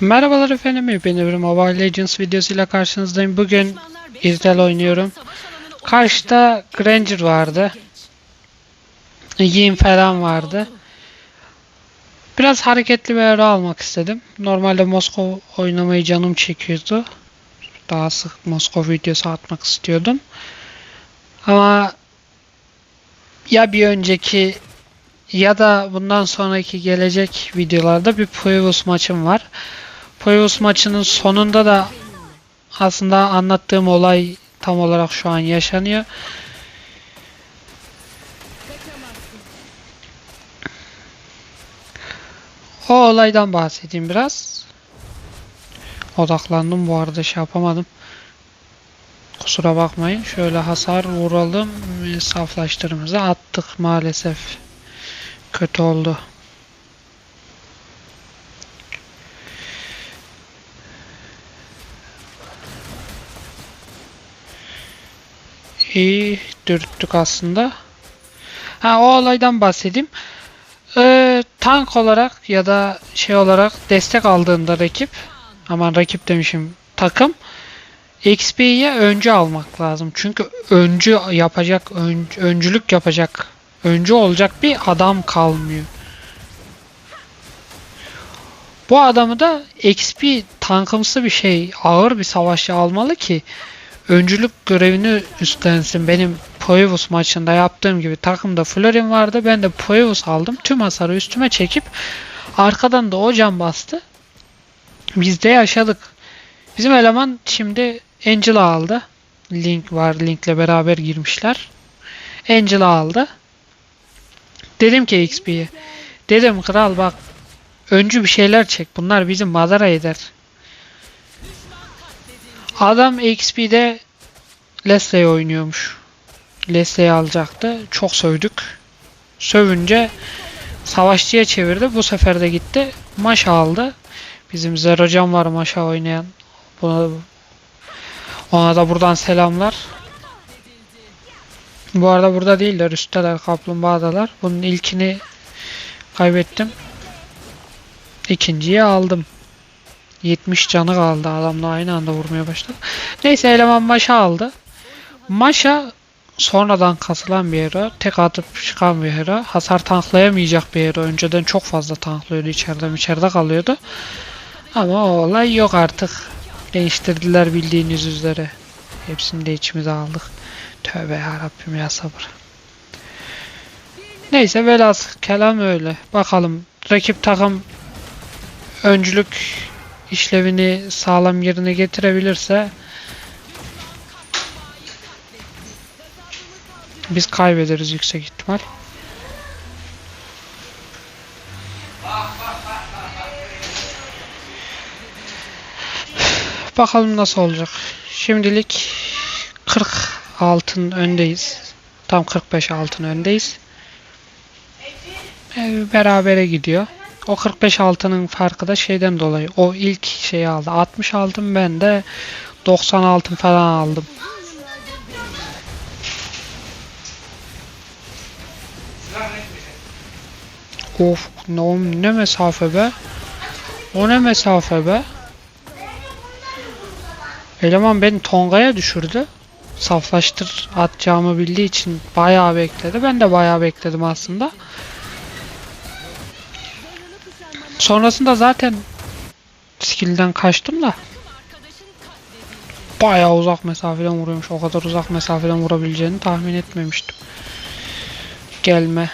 Merhabalar efendim, ben Evrim Mobile Legends videosuyla karşınızdayım. Bugün İzrael oynuyorum. Karşıda Granger vardı. Yin falan vardı. Biraz hareketli bir ara almak istedim. Normalde Moskova oynamayı canım çekiyordu. Daha sık Moskova videosu atmak istiyordum. Ama ya bir önceki ya da bundan sonraki gelecek videolarda bir Puevos maçım var. Puevos maçının sonunda da aslında anlattığım olay tam olarak şu an yaşanıyor. O olaydan bahsedeyim biraz. Odaklandım bu arada şey yapamadım. Kusura bakmayın. Şöyle hasar vuralım. Saflaştırımızı attık maalesef. Kötü oldu. İyi dürttük aslında. Ha o olaydan bahsedeyim. Ee, tank olarak ya da şey olarak destek aldığında rakip aman rakip demişim takım XP'ye öncü almak lazım. Çünkü öncü yapacak, ön- öncülük yapacak, öncü olacak bir adam kalmıyor. Bu adamı da XP tankımsı bir şey, ağır bir savaşçı almalı ki öncülük görevini üstlensin. Benim Poevus maçında yaptığım gibi takımda Florin vardı. Ben de Poevus aldım. Tüm hasarı üstüme çekip arkadan da o can bastı. Biz de yaşadık. Bizim eleman şimdi Angela aldı. Link var. Link'le beraber girmişler. Angela aldı. Dedim ki XP'ye. Dedim kral bak öncü bir şeyler çek. Bunlar bizim madara eder. Adam XP'de Leslie'yi oynuyormuş. Leslie'yi alacaktı. Çok sövdük. Sövünce savaşçıya çevirdi. Bu sefer de gitti. Maşa aldı. Bizim Zerocan var maşa oynayan. Buna, ona da buradan selamlar. Bu arada burada değiller. Üstteler. Kaplumbağadalar. Bunun ilkini kaybettim. İkinciyi aldım. 70 canı kaldı adamla aynı anda vurmaya başladı. Neyse eleman Maşa aldı. Maşa sonradan kasılan bir hero. Tek atıp çıkan bir hero. Hasar tanklayamayacak bir hero. Önceden çok fazla tanklıyordu içeride içeride kalıyordu. Ama o olay yok artık. Değiştirdiler bildiğiniz üzere. Hepsini de içimize aldık. Tövbe yarabbim ya sabır. Neyse velhasıl kelam öyle. Bakalım rakip takım öncülük işlevini sağlam yerine getirebilirse biz kaybederiz yüksek ihtimal. Bakalım nasıl olacak. Şimdilik 40 altın öndeyiz. Tam 45 altın öndeyiz. Ee, berabere gidiyor. O 45 altının farkı da şeyden dolayı. O ilk şeyi aldı. 60 altın ben de 90 altın falan aldım. Of ne, ne mesafe be. O ne mesafe be. Eleman beni Tonga'ya düşürdü. Saflaştır atacağımı bildiği için bayağı bekledi. Ben de bayağı bekledim aslında. Sonrasında zaten skill'den kaçtım da bayağı uzak mesafeden vuruyormuş. O kadar uzak mesafeden vurabileceğini tahmin etmemiştim. Gelme.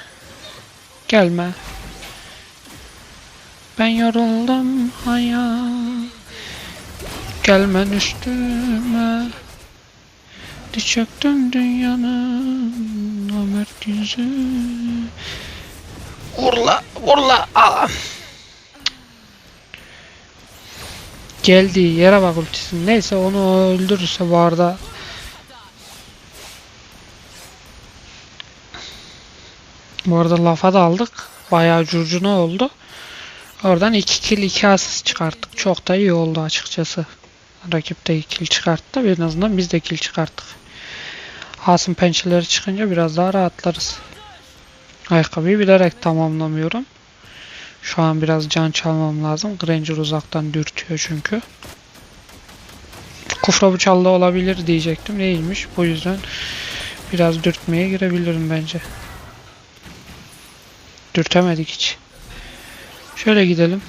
Gelme. Ben yoruldum hayat. Gelmen üstüme. Çöktüm dünyanın namert yüzü. Vurla, vurla. Aa. Geldiği yere bak ultisinin. Neyse onu öldürürse bu arada Bu arada lafa da aldık. Bayağı curcuna oldu. Oradan 2 kill 2 asist çıkarttık. Çok da iyi oldu açıkçası. Rakip de 2 kill çıkarttı. En azından biz de kill çıkarttık. Hasım pençeleri çıkınca biraz daha rahatlarız. Ayakkabıyı bilerek tamamlamıyorum. Şu an biraz can çalmam lazım. Granger uzaktan dürtüyor çünkü. Kufra bıçalı da olabilir diyecektim. Değilmiş. Bu yüzden biraz dürtmeye girebilirim bence. Dürtemedik hiç. Şöyle gidelim.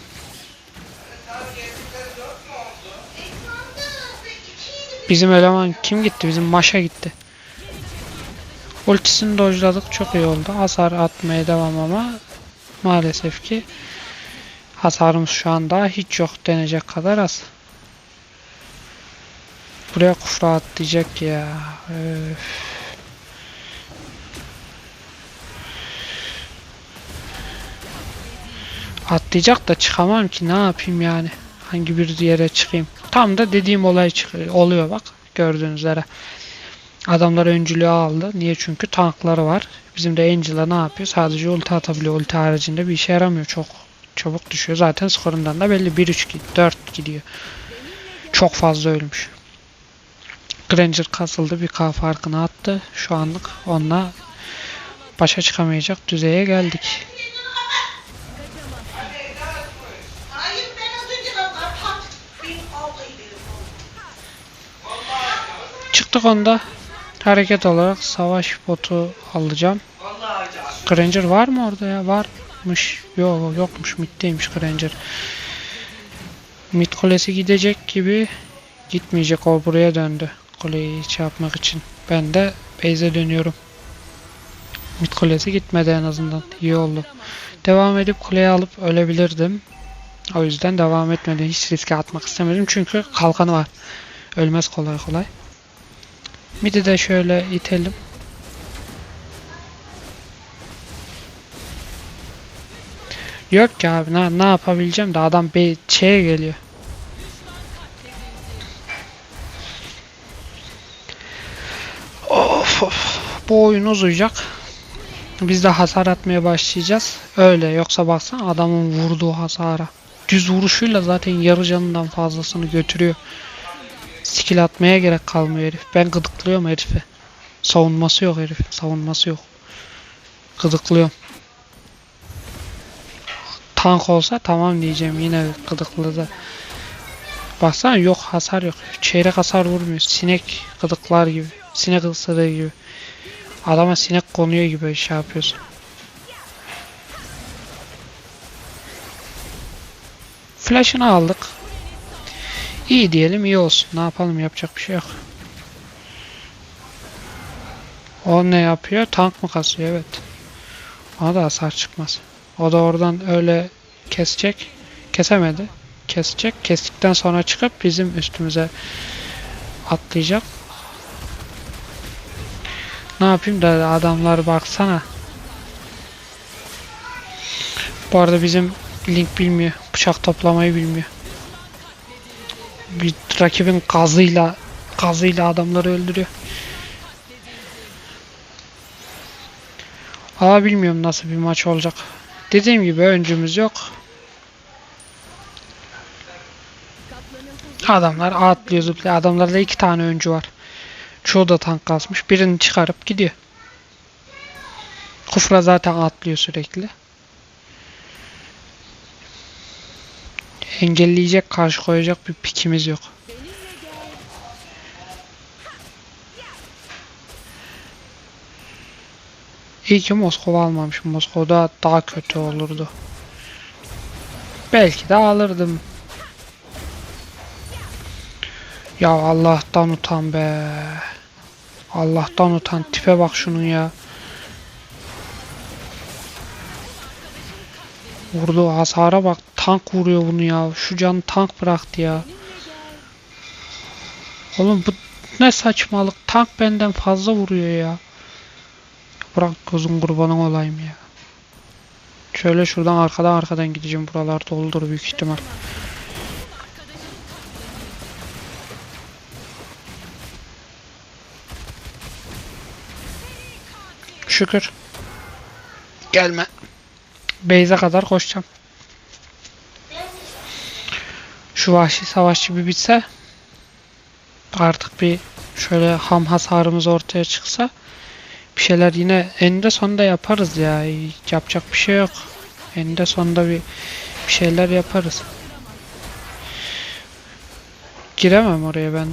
Bizim eleman kim gitti? Bizim Maşa gitti. Ultisini dojladık çok iyi oldu. Hasar atmaya devam ama maalesef ki hasarımız şu an daha hiç yok denecek kadar az. Buraya kufra atlayacak ya. Öf. Atlayacak da çıkamam ki ne yapayım yani. Hangi bir yere çıkayım. Tam da dediğim olay çıkıyor. Oluyor bak gördüğünüz üzere. Adamlar öncülüğü aldı. Niye? Çünkü tankları var. Bizim de Angel'a ne yapıyor? Sadece ulti atabiliyor. Ulti haricinde bir işe yaramıyor. Çok çabuk düşüyor. Zaten skorundan da belli. 1-3 4 gidiyor. Çok fazla ölmüş. Granger kasıldı. Bir K farkını attı. Şu anlık onunla başa çıkamayacak düzeye geldik. Çıktık onda. Hareket olarak savaş botu alacağım. Granger var mı orada ya? Varmış. Yok yokmuş. Mid'deymiş Granger. Mid kulesi gidecek gibi gitmeyecek. O buraya döndü. Kuleyi şey yapmak için. Ben de base'e dönüyorum. Mid kulesi gitmedi en azından. İyi oldu. Devam edip kuleyi alıp ölebilirdim. O yüzden devam etmedim. Hiç riske atmak istemedim. Çünkü kalkanı var. Ölmez kolay kolay. Midi de şöyle itelim. Yok ki abi ne, ne yapabileceğim de adam bir şeye geliyor. Of of. Bu oyun uzayacak. Biz de hasar atmaya başlayacağız. Öyle yoksa baksana adamın vurduğu hasara. Düz vuruşuyla zaten yarı canından fazlasını götürüyor. Skill atmaya gerek kalmıyor herif. Ben gıdıklıyorum herifi. Savunması yok herif. Savunması yok. Gıdıklıyorum. Tank olsa tamam diyeceğim. Yine gıdıkladı. Baksana yok hasar yok. Çeyrek hasar vurmuyor. Sinek gıdıklar gibi. Sinek ısırığı gibi. Adama sinek konuyor gibi şey yapıyorsun. Flash'ını aldık. İyi diyelim iyi olsun. Ne yapalım yapacak bir şey yok. O ne yapıyor? Tank mı kasıyor? Evet. Ona da hasar çıkmaz. O da oradan öyle kesecek. Kesemedi. Kesecek. Kestikten sonra çıkıp bizim üstümüze atlayacak. Ne yapayım da adamlar baksana. Bu arada bizim Link bilmiyor. Bıçak toplamayı bilmiyor bir rakibin gazıyla gazıyla adamları öldürüyor. Ama bilmiyorum nasıl bir maç olacak. Dediğim gibi öncümüz yok. Adamlar atlıyor zıplıyor. Adamlarda iki tane öncü var. Çoğu da tank kasmış. Birini çıkarıp gidiyor. Kufra zaten atlıyor sürekli. Engelleyecek, karşı koyacak bir pikimiz yok. İyi ki Moskova almamışım. Moskova'da daha kötü olurdu. Belki de alırdım. Ya Allah'tan utan be. Allah'tan utan. Tipe bak şunun ya. Vurdu hasara bak. Tank vuruyor bunu ya. Şu can tank bıraktı ya. Oğlum bu ne saçmalık. Tank benden fazla vuruyor ya. Bırak gözün kurbanın olayım ya. Şöyle şuradan arkadan arkadan gideceğim. Buralar doldur büyük ihtimal. Şükür. Gelme. Beyze kadar koşacağım. Şu vahşi savaşçı bir bitse artık bir şöyle ham hasarımız ortaya çıksa bir şeyler yine eninde sonunda yaparız ya. Yapacak bir şey yok. Eninde sonunda bir, bir şeyler yaparız. Giremem oraya ben.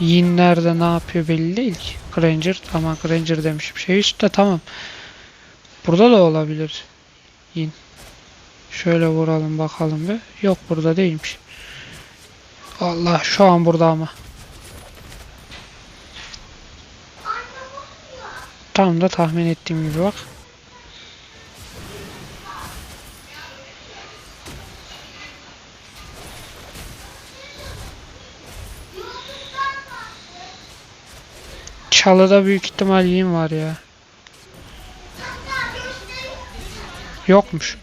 Yin nerede ne yapıyor belli değil ki. Granger ama Granger demişim. Şey üstte tamam. Burada da olabilir. Yin. Şöyle vuralım bakalım bir. Yok burada değilmiş. Allah şu an burada ama. Tam da tahmin ettiğim gibi bak. Çalıda büyük ihtimal yiğim var ya. Yokmuş.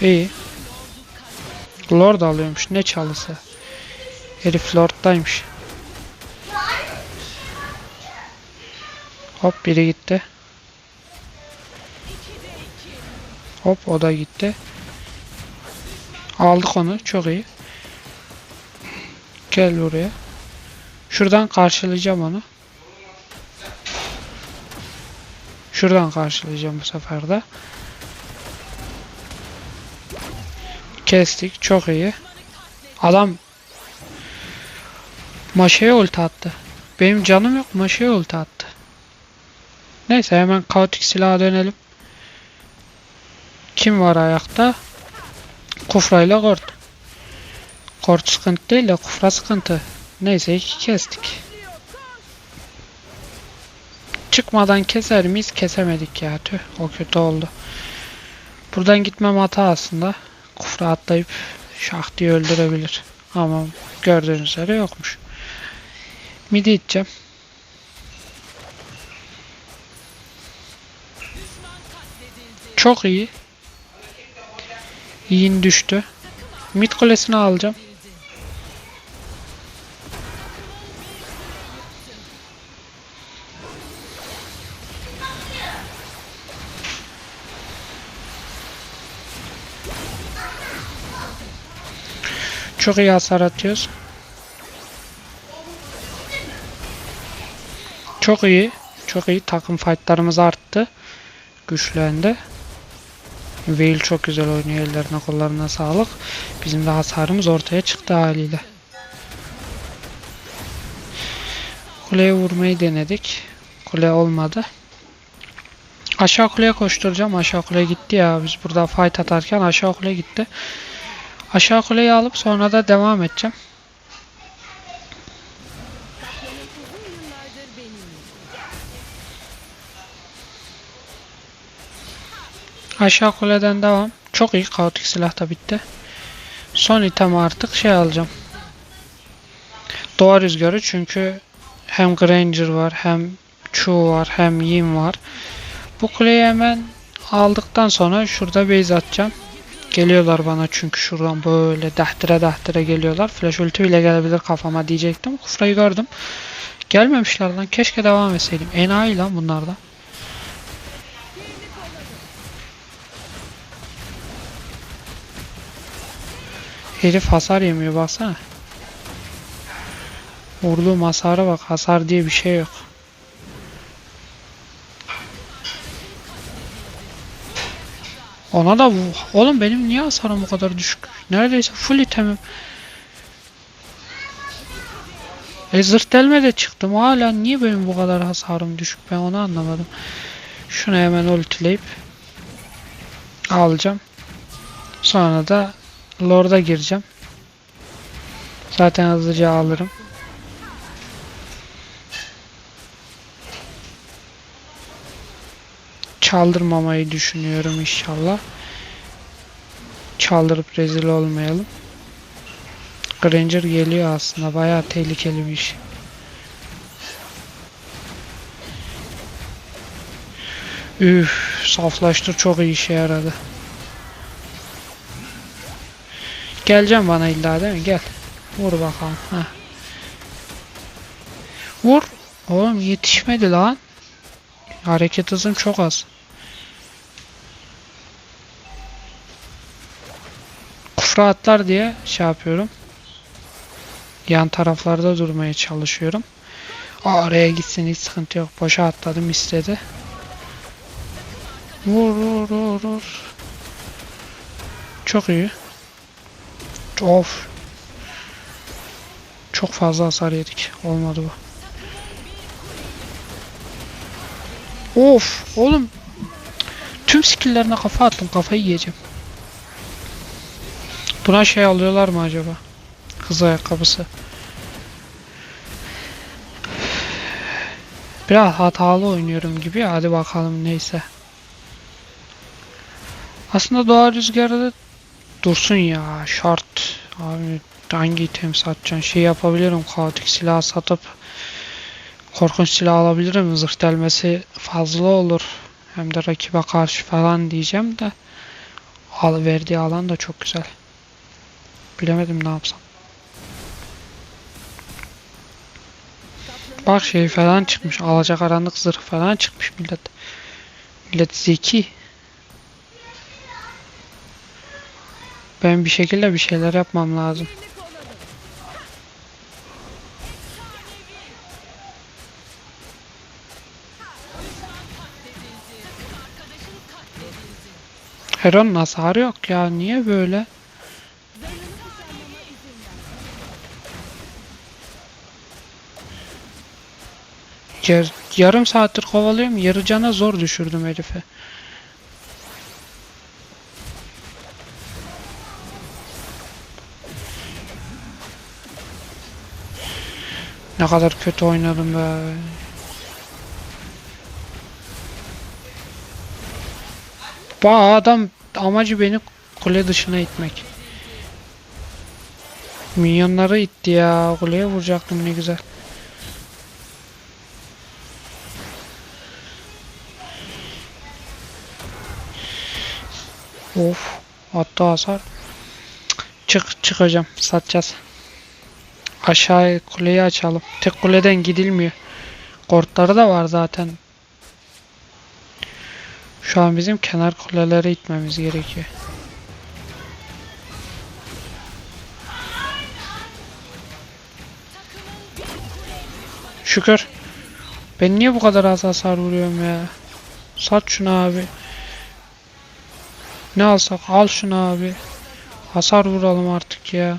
İyi. Lord alıyormuş. Ne çalısı? Herif Lord'daymış. Hop biri gitti. Hop o da gitti. Aldık onu. Çok iyi. Gel buraya. Şuradan karşılayacağım onu. Şuradan karşılayacağım bu sefer de. Kestik. Çok iyi. Adam Maşaya ulti attı. Benim canım yok. Maşaya ulti attı. Neyse hemen kaotik silaha dönelim. Kim var ayakta? Kufra ile Kort. Kort sıkıntı değil de Kufra sıkıntı. Neyse iki kestik. Çıkmadan keser miyiz? Kesemedik ya. Tüh o kötü oldu. Buradan gitmem hata aslında. Kufra atlayıp şah öldürebilir. Ama gördüğünüz üzere yokmuş. Midi iteceğim. Çok iyi. Yiğin düştü. Mid kulesini alacağım. Çok iyi hasar atıyoruz. Çok iyi. Çok iyi. Takım fightlarımız arttı. Güçlendi. Veil çok güzel oynuyor. Ellerine kollarına sağlık. Bizim de hasarımız ortaya çıktı haliyle. Kuleye vurmayı denedik. Kule olmadı. Aşağı kuleye koşturacağım. Aşağı kule gitti ya. Biz burada fight atarken aşağı kule gitti. Aşağı kuleyi alıp sonra da devam edeceğim. Aşağı kuleden devam. Çok iyi. Kaotik silah da bitti. Son item artık şey alacağım. Doğa rüzgarı çünkü hem Granger var hem Chu var hem Yin var. Bu kuleyi hemen aldıktan sonra şurada base atacağım. Geliyorlar bana çünkü şuradan böyle dahtire dahtire geliyorlar. Flash ulti bile gelebilir kafama diyecektim. Kufrayı gördüm. Gelmemişler lan. Keşke devam etseydim. Enayi lan bunlardan. Herif hasar yemiyor baksana. Vurduğum hasara bak. Hasar diye bir şey yok. Ona da Oğlum benim niye hasarım bu kadar düşük? Neredeyse full itemim. E zırt de çıktım. Hala niye benim bu kadar hasarım düşük? Ben onu anlamadım. Şunu hemen ultileyip alacağım. Sonra da Lord'a gireceğim. Zaten hızlıca alırım. Çaldırmamayı düşünüyorum inşallah. Çaldırıp rezil olmayalım. Granger geliyor aslında. Bayağı tehlikeli bir iş. Üf, saflaştır çok iyi işe yaradı. Geleceğim bana illa değil mi? Gel. Vur bakalım. Heh. Vur. Oğlum yetişmedi lan. Hareket hızım çok az. Kufra atlar diye şey yapıyorum. Yan taraflarda durmaya çalışıyorum. Aa, Oraya gitsin hiç sıkıntı yok. Boşa atladım istedi. Vur vur vur vur. Çok iyi. Of. Çok fazla hasar yedik. Olmadı bu. Of oğlum. Tüm skill'lerine kafa attım. Kafayı yiyeceğim. Buna şey alıyorlar mı acaba? Hız ayakkabısı. Biraz hatalı oynuyorum gibi. Hadi bakalım neyse. Aslında doğa rüzgarı dursun ya. Şart. Abi hangi item satacaksın? Şey yapabilirim. Kaotik silah satıp korkunç silah alabilirim. Zırh delmesi fazla olur. Hem de rakibe karşı falan diyeceğim de al verdiği alan da çok güzel. Bilemedim ne yapsam. Bak şey falan çıkmış. Alacakaranlık zırh falan çıkmış millet. Millet zeki. Ben bir şekilde bir şeyler yapmam lazım. Heron hasarı yok ya. Niye böyle? Yar- yarım saattir kovalıyorum. Yarı cana zor düşürdüm herifi. Ne kadar kötü oynadım be. Bu adam amacı beni kule dışına itmek. Minyonları itti ya. Kuleye vuracaktım ne güzel. Of. Attı hasar. Çık çıkacağım. Satacağız. Aşağı kuleyi açalım. Tek kuleden gidilmiyor. Kortları da var zaten. Şu an bizim kenar kuleleri itmemiz gerekiyor. Şükür. Ben niye bu kadar az hasar vuruyorum ya? Sat şunu abi. Ne alsak al şunu abi. Hasar vuralım artık ya.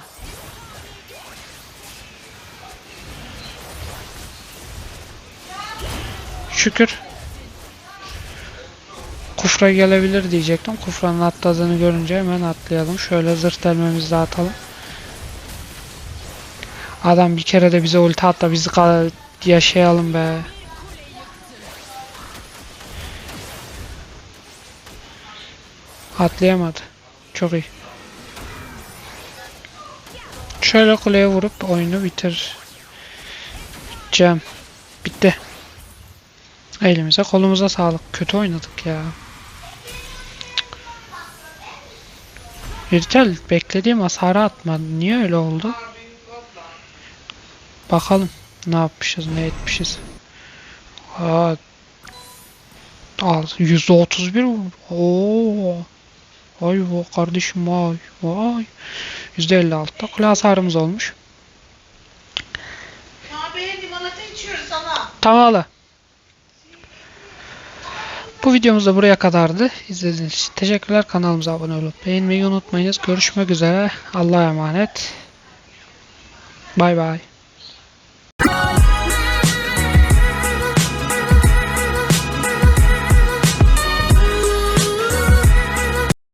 Şükür. Kufra gelebilir diyecektim. Kufranın atladığını görünce hemen atlayalım. Şöyle zırh delmemizi de atalım. Adam bir kere de bize ulti atla bizi yaşayalım be. Atlayamadı. Çok iyi. Şöyle kuleye vurup oyunu bitir. Cem. Bitti. Elimize kolumuza sağlık. Kötü oynadık ya. Virtel beklediğim hasarı atmadı. Niye öyle oldu? Bakalım ne yapmışız ne etmişiz. Aa, al %31 vurdu. Oo. Vay vay kardeşim vay vay. %56'da kule hasarımız olmuş. Kahveye limonata içiyoruz sana. Tamam ala. Bu videomuz da buraya kadardı. İzlediğiniz için teşekkürler. Kanalımıza abone olup beğenmeyi unutmayınız. Görüşmek üzere. Allah'a emanet. Bay bay.